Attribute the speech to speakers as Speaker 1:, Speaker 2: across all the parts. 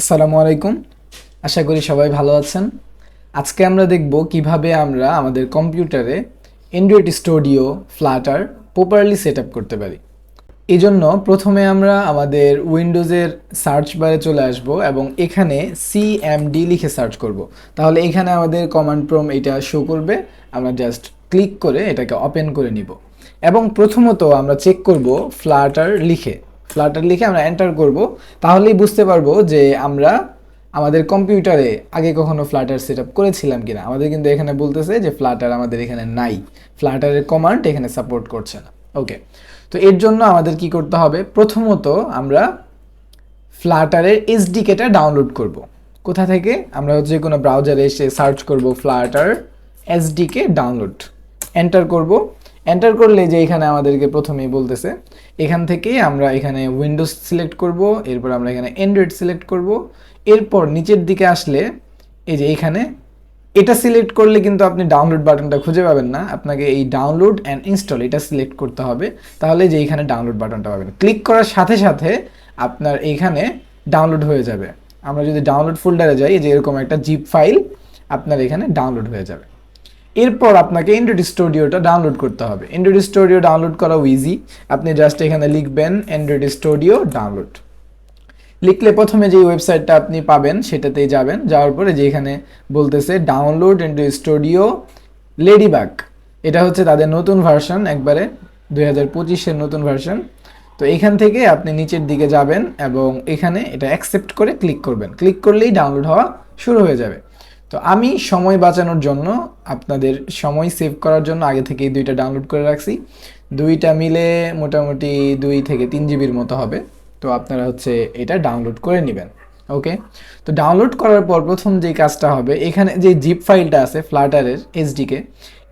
Speaker 1: আসসালামু আলাইকুম। আশা করি সবাই ভালো আছেন। আজকে আমরা দেখব কীভাবে আমরা আমাদের কম্পিউটারে android studio flutter properly set করতে পারি। এই জন্য প্রথমে আমরা আমাদের উইন্ডোজের সার্চ বারে চলে আসব এবং এখানে সিএমডি লিখে সার্চ করব। তাহলে এখানে আমাদের কমান্ড প্রম এটা শো করবে। আমরা জাস্ট ক্লিক করে এটাকে ওপেন করে নিব। এবং প্রথমত আমরা চেক করব ফ্লাটার লিখে। ফ্লাটার লিখে আমরা এন্টার করব, তাহলেই বুঝতে পারব যে আমরা আমাদের কম্পিউটারে আগে কখনো ফ্লাটার সেট আপ করেছিলাম কিনা। আমাদের কিন্তু এখানে বলতেছে যে ফ্লাটার আমাদের এখানে নাই। ফ্লাটারের কমান্ড এখানে সাপোর্ট করছে না। ওকে তো এর জন্য আমাদের কি করতে হবে? প্রথমত আমরা ফ্লাটারের এসডিকেটা ডাউনলোড করব। কোথা থেকে? আমরা যে কোনো ব্রাউজারে এসে সার্চ করব ফ্লাটার এসডিকে ডাউনলোড এন্টার করব। এন্টার করলে যে এখানে আমাদেরকে প্রথমেই বলতেছে, এখান থেকেই আমরা এখানে উইন্ডোজ সিলেক্ট করব, এরপর আমরা এখানে অ্যান্ড্রয়েড সিলেক্ট করব, এরপর নিচের দিকে আসলে এই যে এখানে, এটা সিলেক্ট করলে কিন্তু আপনি ডাউনলোড বাটনটা খুঁজে পাবেন না, আপনাকে এই ডাউনলোড অ্যান্ড ইনস্টল এটা সিলেক্ট করতে হবে, তাহলে যে এখানে ডাউনলোড বাটনটা পাবেন। ক্লিক করার সাথে সাথে আপনার এখানে ডাউনলোড হয়ে যাবে। আমরা যদি ডাউনলোড ফোল্ডারে যাই যে এরকম একটা জিপ ফাইল আপনার এখানে ডাউনলোড হয়ে যাবে। এরপর আপনাকে অ্যান্ড্রয়েড স্টুডিওটা ডাউনলোড করতে হবে। অ্যান্ড্রয়েড স্টুডিও ডাউনলোড করাও ইজি আপনি জাস্ট এখানে লিখবেন অ্যান্ড্রয়েড স্টুডিও ডাউনলোড লিখলে প্রথমে যে ওয়েবসাইটটা আপনি পাবেন, সেটাতেই যাবেন। যাওয়ার পরে যে এখানে বলতেছে ডাউনলোড অ্যান্ড্রয়েড স্টুডিও লেডিবাগ এটা হচ্ছে তাদের নতুন ভার্সন একবারে দুই হাজার পঁচিশের নতুন ভার্সন তো এখান থেকে আপনি নিচের দিকে যাবেন এবং এখানে এটা অ্যাকসেপ্ট করে ক্লিক করবেন। ক্লিক করলেই ডাউনলোড হওয়া শুরু হয়ে যাবে। তো আমি সময় বাঁচানোর জন্য আপনাদের সময় সেভ করার জন্য আগে থেকেই দুইটা ডাউনলোড করে রাখছি। দুইটা মিলে মোটামুটি দুই থেকে তিন জিবির মতো হবে। তো আপনারা হচ্ছে এটা ডাউনলোড করে নেবেন ওকে তো ডাউনলোড করার পর প্রথম যে কাজটা হবে, এখানে যে জিপ ফাইলটা আছে ফ্লাটারের এইচডিকে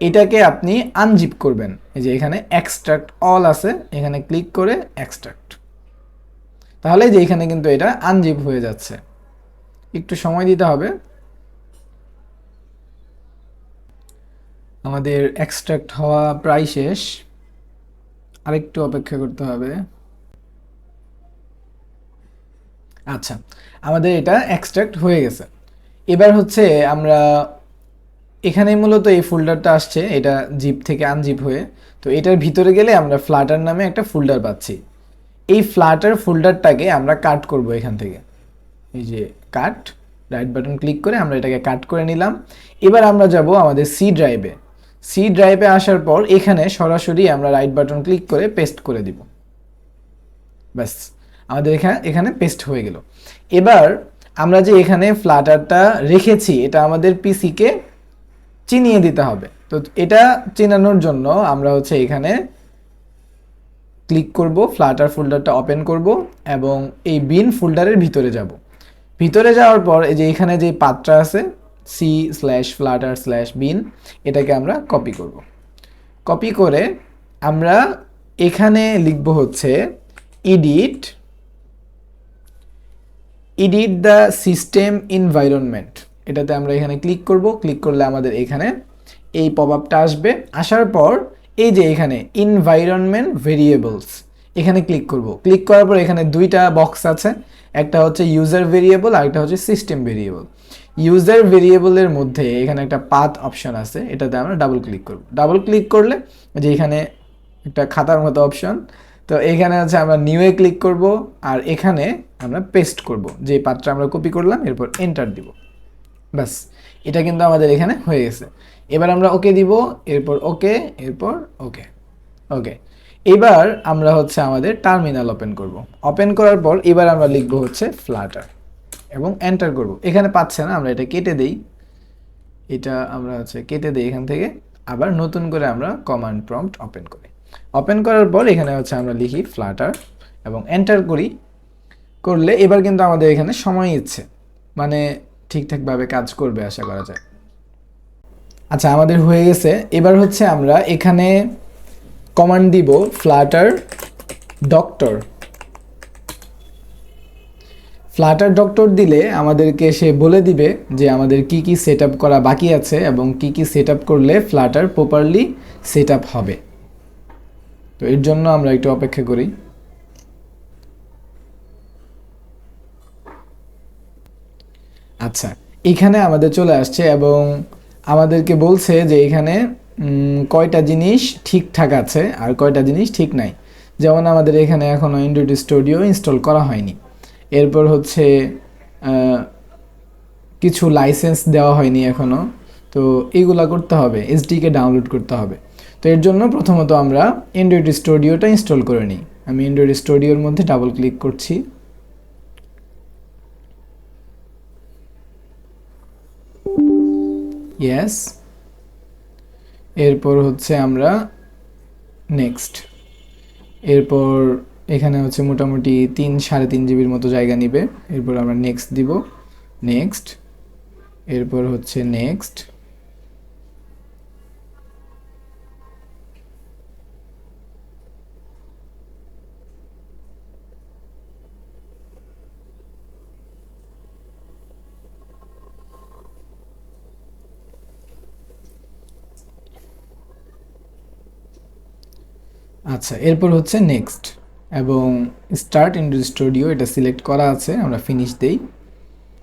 Speaker 1: এটাকে আপনি আনজিপ করবেন। এই যে এখানে এক্সট্রাক্ট অল আছে, এখানে ক্লিক করে এক্সট্রাক্ট তাহলে যে এখানে কিন্তু এটা আনজিপ হয়ে যাচ্ছে। একটু সময় দিতে হবে। আমাদের এক্সট্রাক্ট হওয়া প্রায় শেষ। আরেকটু অপেক্ষা করতে হবে। আচ্ছা আমাদের এটা এক্সট্রাক্ট হয়ে গেছে। এবার হচ্ছে আমরা এখানে মূলত এই ফোল্ডারটা আসছে, এটা জিপ থেকে আনজিপ হয়ে। তো এটার ভিতরে গেলে আমরা ফ্লাটার নামে একটা ফোল্ডার পাচ্ছি। এই ফ্লাটার ফোল্ডারটাকে আমরা কাট করব এখান থেকে। এই যে কাট রাইট বাটন ক্লিক করে আমরা এটাকে কাট করে নিলাম। এবার আমরা যাব আমাদের সি ড্রাইভে সি ড্রাইভে আসার পর এখানে সরাসরি আমরা রাইট বাটন ক্লিক করে পেস্ট করে দিব। ব্যাস, আমাদের এখানে এখানে পেস্ট হয়ে গেল। এবার আমরা যে এখানে ফ্লাটারটা রেখেছি, এটা আমাদের পিসিকে চিনিয়ে দিতে হবে। তো এটা চেনানোর জন্য আমরা হচ্ছে এখানে ক্লিক করব ফ্লাটার ফোল্ডারটা ওপেন করব এবং এই বিন ফোল্ডারের ভিতরে যাব। ভিতরে যাওয়ার পর এই যে এখানে যে পাত্রা আছে C slash flutter slash bin এটাকে আমরা কপি করব। কপি করে আমরা এখানে লিখব হচ্ছে edit edit the system environment এটাতে আমরা এখানে ক্লিক করব ক্লিক করলে আমাদের এখানে এই পপ আপটা আসবে। আসার পর এই যে এখানে ইনভাইরনমেন্ট ভেরিয়েবলস এখানে ক্লিক করব। ক্লিক করার পর এখানে দুইটা বক্স আছে, একটা হচ্ছে ইউজার ভেরিয়েবল আর একটা হচ্ছে সিস্টেম ভেরিয়েবল ইউজার ভেরিয়েবলের মধ্যে এখানে একটা পাথ অপশন আছে, এটাতে আমরা ডাবল ক্লিক করব। ডাবল ক্লিক করলে যে এখানে একটা খাতার মতো অপশন তো এখানে হচ্ছে আমরা নিউয়ে ক্লিক করব আর এখানে আমরা পেস্ট করব। যে পাত্রটা আমরা কপি করলাম, এরপর এন্টার দিব। ব্যাস, এটা কিন্তু আমাদের এখানে হয়ে গেছে। এবার আমরা ওকে দিব, এরপর ওকে এরপর ওকে ওকে এবার আমরা হচ্ছে আমাদের টার্মিনাল ওপেন করব। ওপেন করার পর এবার আমরা লিখব হচ্ছে ফ্লাটার এবং এন্টার করব। এখানে পাচ্ছে না, আমরা এটা কেটে দেই। এটা আমরা হচ্ছে কেটে দিই এখান থেকে। আবার নতুন করে আমরা কমান্ড প্রম্পট ওপেন করি। ওপেন করার পর এখানে হচ্ছে আমরা লিখি ফ্লাটার এবং এন্টার করি। করলে এবার কিন্তু আমাদের এখানে সময় ইচ্ছে। মানে ঠিকঠাকভাবে কাজ করবে আশা করা যায়। আচ্ছা আমাদের হয়ে গেছে। এবার হচ্ছে আমরা এখানে কমান্ড দিব ফ্লাটার ডক্টর ফ্লাটার ডক্টর দিলে আমাদেরকে সে বলে দিবে যে আমাদের কি কি সেট করা বাকি আছে এবং কি কি সেট করলে ফ্লাটার প্রপারলি সেট হবে। তো এর জন্য আমরা একটু অপেক্ষা করি। আচ্ছা এখানে আমাদের চলে আসছে এবং আমাদেরকে বলছে যে এখানে কয়টা জিনিস ঠিকঠাক আছে আর কয়টা জিনিস ঠিক নাই। যেমন আমাদের এখানে এখনও অ্যান্ড্রয়েড স্টুডিও ইনস্টল করা হয়নি। এরপর হচ্ছে কিছু লাইসেন্স দেওয়া হয়নি এখনও তো এইগুলা করতে হবে এসডিকে ডাউনলোড করতে হবে। তো এর জন্য প্রথমত আমরা অ্যান্ড্রয়েড স্টুডিওটা ইনস্টল করে নিই। আমি অ্যান্ড্রয়েড স্টুডিওর মধ্যে ডাবল ক্লিক করছি। ইয়েস এরপর হচ্ছে আমরা নেক্সট এরপর এখানে হচ্ছে মোটামুটি তিন, সাড়ে তিন জিবির মতো জায়গা নিবে। এরপর আমরা নেক্সট দিব। নেক্সট এরপর হচ্ছে নেক্সট আচ্ছা এরপর হচ্ছে নেক্সট এবং স্টার্ট ইন্ডু স্টুডিও এটা সিলেক্ট করা আছে, আমরা ফিনিশ দেই,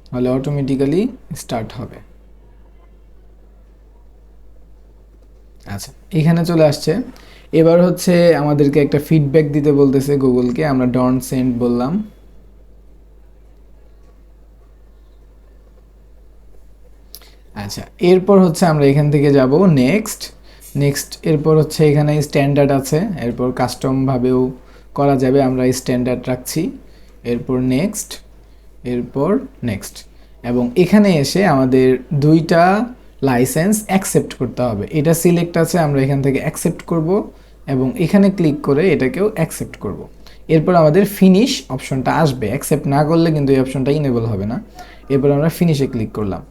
Speaker 1: তাহলে অটোমেটিক্যালি স্টার্ট হবে। আচ্ছা এখানে চলে আসছে। এবার হচ্ছে আমাদেরকে একটা ফিডব্যাক দিতে বলতেছে গুগলকে, আমরা ডন সেন্ড বললাম। আচ্ছা এরপর হচ্ছে আমরা এখান থেকে যাব নেক্সট নেক্সট এরপর হচ্ছে এখানে স্ট্যান্ডার্ড আছে, এরপর কাস্টমভাবেও করা যাবে, আমরা স্ট্যান্ডার্ড রাখছি। এরপর নেক্সট এরপর নেক্সট এবং এখানে এসে আমাদের দুইটা লাইসেন্স অ্যাকসেপ্ট করতে হবে। এটা সিলেক্ট আছে, আমরা এখান থেকে অ্যাকসেপ্ট করব এবং এখানে ক্লিক করে এটাকেও অ্যাকসেপ্ট করব। এরপর আমাদের ফিনিশ অপশনটা আসবে। অ্যাকসেপ্ট না করলে কিন্তু এই অপশনটা ইনেবল হবে না। এরপর আমরা ফিনিশে ক্লিক করলাম।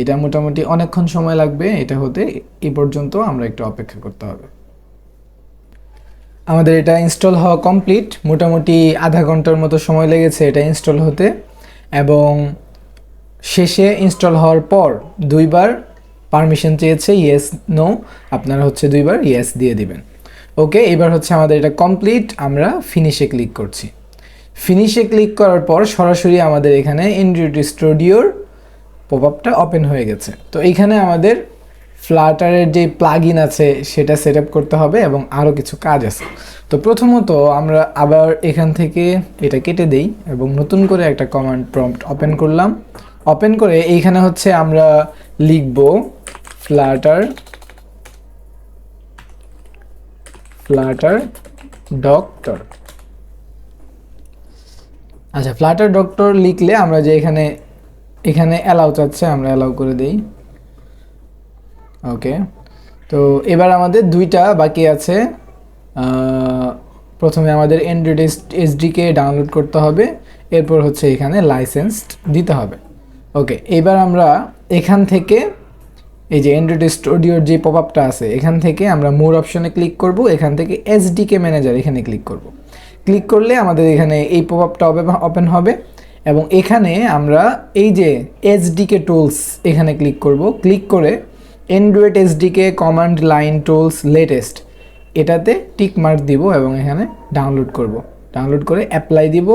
Speaker 1: এটা মোটামুটি অনেকক্ষণ সময় লাগবে। এটা হতে এ পর্যন্ত আমরা একটু অপেক্ষা করতে হবে। আমাদের এটা ইনস্টল হওয়া কমপ্লিট মোটামুটি আধা ঘণ্টার মতো সময় লেগেছে এটা ইনস্টল হতে। এবং শেষে ইনস্টল হওয়ার পর দুইবার পারমিশন চেয়েছে ইয়েস নো আপনারা হচ্ছে দুইবার ইয়েস দিয়ে দিবেন। ওকে, এবার হচ্ছে আমাদের এটা কমপ্লিট আমরা ফিনিশে ক্লিক করছি। ফিনিশে ক্লিক করার পর সরাসরি আমাদের এখানে এন্ড্রয়েড স্টুডিওর আপটা ওপেন হয়ে গেছে। তো এইখানে আমাদের ফ্লাটারের যে প্লাগ আছে, সেটা সেট করতে হবে এবং আরও কিছু কাজ আছে। তো প্রথমত আমরা আবার এখান থেকে এটা কেটে দেই এবং নতুন করে একটা কমান্ড প্রম্পট ওপেন করলাম। ওপেন করে এইখানে হচ্ছে আমরা লিখব ফ্লাটার ফ্লাটার ডক্টর আচ্ছা ফ্লাটার ডক্টর লিখলে আমরা যে এখানে এখানে অ্যালাউ চাচ্ছে, আমরা অ্যালাউ করে দেই। ওকে তো এবার আমাদের দুইটা বাকি আছে। প্রথমে আমাদের অ্যান্ড্রয়েড এসডিকে ডাউনলোড করতে হবে। এরপর হচ্ছে এখানে লাইসেন্স দিতে হবে। ওকে এবার আমরা এখান থেকে এই যে অ্যান্ড্রয়েড স্টুডিওর যে পপ আপটা আছে, এখান থেকে আমরা মোর অপশনে ক্লিক করব। এখান থেকে এসডিকে ম্যানেজার এখানে ক্লিক করব। ক্লিক করলে আমাদের এখানে এই পপ আপটা ওপেন হবে এবং এখানে আমরা এই যে এসডিকে টুলস এখানে ক্লিক করব। ক্লিক করে Android SDK command line tools latest এটাতে টিক মার্ক দিব এবং এখানে ডাউনলোড করব। ডাউনলোড করে অ্যাপ্লাই দিব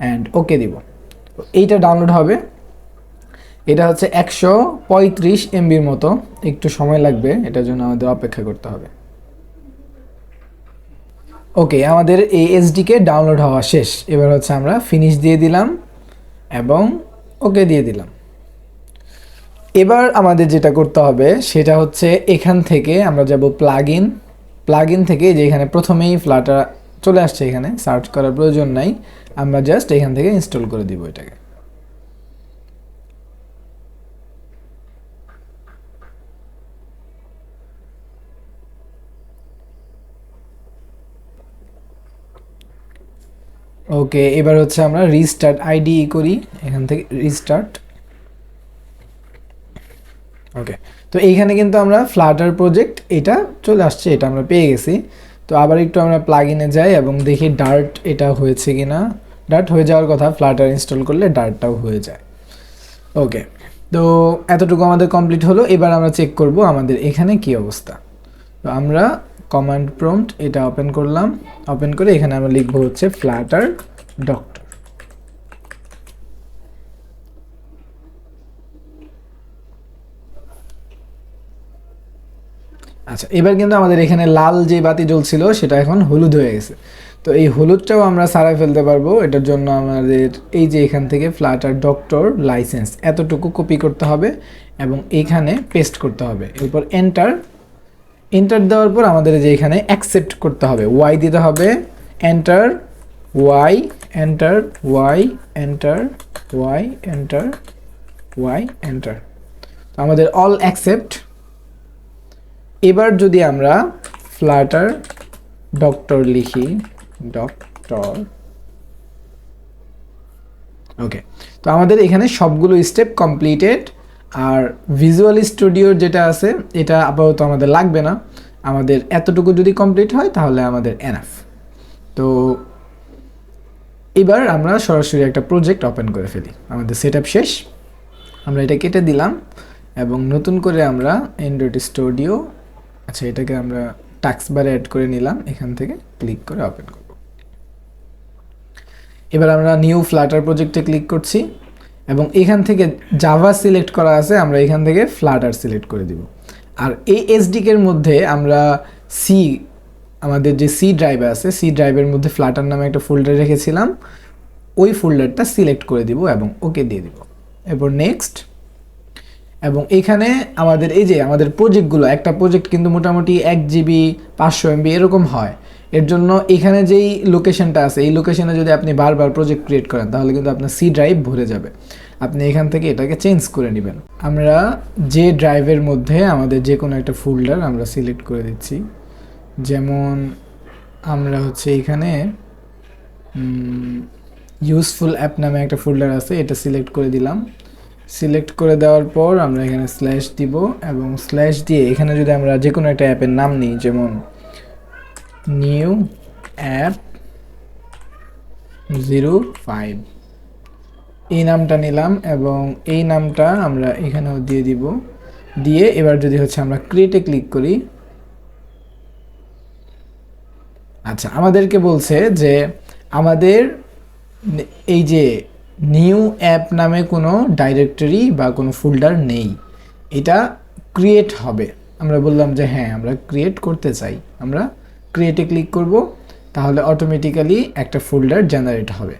Speaker 1: অ্যান্ড ওকে দিব। এইটা ডাউনলোড হবে। এটা হচ্ছে একশো পঁয়ত্রিশ এমবির মতো। একটু সময় লাগবে, এটার জন্য আমাদের অপেক্ষা করতে হবে। ওকে আমাদের এই এসডিকে ডাউনলোড হওয়া শেষ। এবার হচ্ছে আমরা ফিনিশ দিয়ে দিলাম এবং ওকে দিয়ে দিলাম। এবার আমাদের যেটা করতে হবে, সেটা হচ্ছে এখান থেকে আমরা যাব প্লাগ ইন প্লাগ ইন থেকে যে এখানে প্রথমেই ফ্লাটার চলে আসছে এখানে সার্চ করার প্রয়োজন নাই। আমরা জাস্ট এখান থেকে ইনস্টল করে দিব এটাকে। ওকে এবার হচ্ছে আমরা রিস্টার্ট আইডি করি। এখান থেকে রিস্টার্ট ওকে তো এইখানে কিন্তু আমরা ফ্লাটার প্রজেক্ট এটা চলে আসছে, এটা আমরা পেয়ে গেছি। তো আবার একটু আমরা প্লাগ ইনে যাই এবং দেখি ডার্ট এটা হয়েছে কি না ডার্ট হয়ে যাওয়ার কথা ফ্লাটার ইনস্টল করলে ডার্টটাও হয়ে যায়। ওকে তো এতটুকু আমাদের কমপ্লিট হলো। এবার আমরা চেক করব আমাদের এখানে কি অবস্থা। তো আমরা কমান্ড প্রম্পট এটা ওপেন করলাম। ওপেন করে এখানে আমরা লিখব হচ্ছে ফ্ল্যাটার ডক্টর আচ্ছা এবার কিন্তু আমাদের এখানে লাল যে বাতি জ্বলছিল, সেটা এখন হলুদ হয়ে গেছে। তো এই হলুদটাও আমরা সারাই ফেলতে পারব। এটার জন্য আমাদের এই যে এখান থেকে ফ্লাটার ডক্টর লাইসেন্স, এতটুকু কপি করতে হবে এবং এখানে পেস্ট করতে হবে। এরপর এন্টার। এন্টার দেওয়ার পর আমাদের যে এখানে অ্যাকসেপ্ট করতে হবে। ওয়াই দিতে হবে, enter Y enter Y enter Y enter Y enter. আমাদের অল অ্যাকসেপ্ট। এবার যদি আমরা ফ্লাটার ডক্টর লিখি ডক্টর ওকে তো আমাদের এখানে সবগুলো স্টেপ কমপ্লিটেড আর ভিজুয়াল স্টুডিওর যেটা আছে, এটা আপাতত আমাদের লাগবে না। আমাদের এতটুকু যদি কমপ্লিট হয়, তাহলে আমাদের এনাফ তো এবার আমরা সরাসরি একটা প্রজেক্ট ওপেন করে ফেলি। আমাদের সেট শেষ। আমরা এটা কেটে দিলাম, এবং নতুন করে আমরা অ্যান্ড্রয়েড স্টুডিও আচ্ছা এটাকে আমরা টাক্স অ্যাড করে নিলাম। এখান থেকে ক্লিক করে ওপেন করব। এবার আমরা নিউ ফ্লাটার প্রজেক্টে ক্লিক করছি এবং এখান থেকে জাভা সিলেক্ট করা আছে, আমরা এখান থেকে ফ্লাটার সিলেক্ট করে দিব। আর এই এসডিকের মধ্যে আমরা সি আমাদের যে সি ড্রাইভ আছে সি ড্রাইভের মধ্যে ফ্লাটার নামে একটা ফোল্ডার রেখেছিলাম। ওই ফোল্ডারটা সিলেক্ট করে দিব এবং ওকে দিয়ে দিব। এরপর নেক্সট এবং এখানে আমাদের এই যে আমাদের প্রজেক্টগুলো, একটা প্রজেক্ট কিন্তু মোটামুটি এক জিবি পাঁচশো এমবি এরকম হয়। এর জন্য এখানে যেই লোকেশনটা আছে, এই লোকেশনে যদি আপনি বারবার প্রজেক্ট ক্রিয়েট করেন, তাহলে কিন্তু আপনার সি ড্রাইভ ভরে যাবে। আপনি এখান থেকে এটাকে চেঞ্জ করে নেবেন। আমরা যে ড্রাইভের মধ্যে আমাদের যে কোনো একটা ফোল্ডার আমরা সিলেক্ট করে দিচ্ছি। যেমন আমরা হচ্ছে এখানে ইউজফুল অ্যাপ নামে একটা ফোল্ডার আছে, এটা সিলেক্ট করে দিলাম। সিলেক্ট করে দেওয়ার পর আমরা এখানে স্ল্যাশ দিব এবং স্ল্যাশ দিয়ে এখানে যদি আমরা যে কোনো একটা অ্যাপের নাম নিই, যেমন নিউ অ্যাপ জিরো ফাইভ এই নামটা নিলাম এবং এই নামটা আমরা এখানেও দিয়ে দিব। দিয়ে এবার যদি হচ্ছে আমরা ক্রিয়েটে ক্লিক করি আচ্ছা আমাদেরকে বলছে যে আমাদের এই যে নিউ অ্যাপ নামে কোনো ডাইরেক্টরি বা কোনো ফোল্ডার নেই। এটা ক্রিয়েট হবে। আমরা বললাম যে হ্যাঁ আমরা ক্রিয়েট করতে চাই। আমরা ক্রিয়েটে ক্লিক করব, তাহলে অটোমেটিক্যালি একটা ফোল্ডার জেনারেট হবে।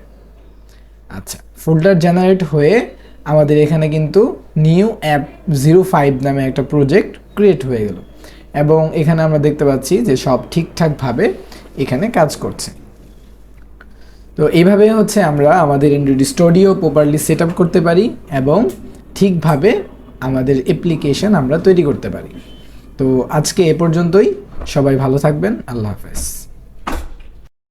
Speaker 1: আচ্ছা ফোল্ডার জেনারেট হয়ে আমাদের এখানে কিন্তু নিউ অ্যাপ জিরো ফাইভ নামে একটা প্রজেক্ট ক্রিয়েট হয়ে গেল। এবং এখানে আমরা দেখতে পাচ্ছি যে সব ঠিকঠাকভাবে এখানে কাজ করছে। তো এইভাবে হচ্ছে আমরা আমাদের অ্যান্ড্রয়েড স্টুডিও প্রপারলি সেট করতে পারি এবং ঠিকভাবে আমাদের অ্যাপ্লিকেশন আমরা তৈরি করতে পারি। তো আজকে এ পর্যন্তই। সবাই ভালো থাকবেন। আল্লাহ হাফেজ।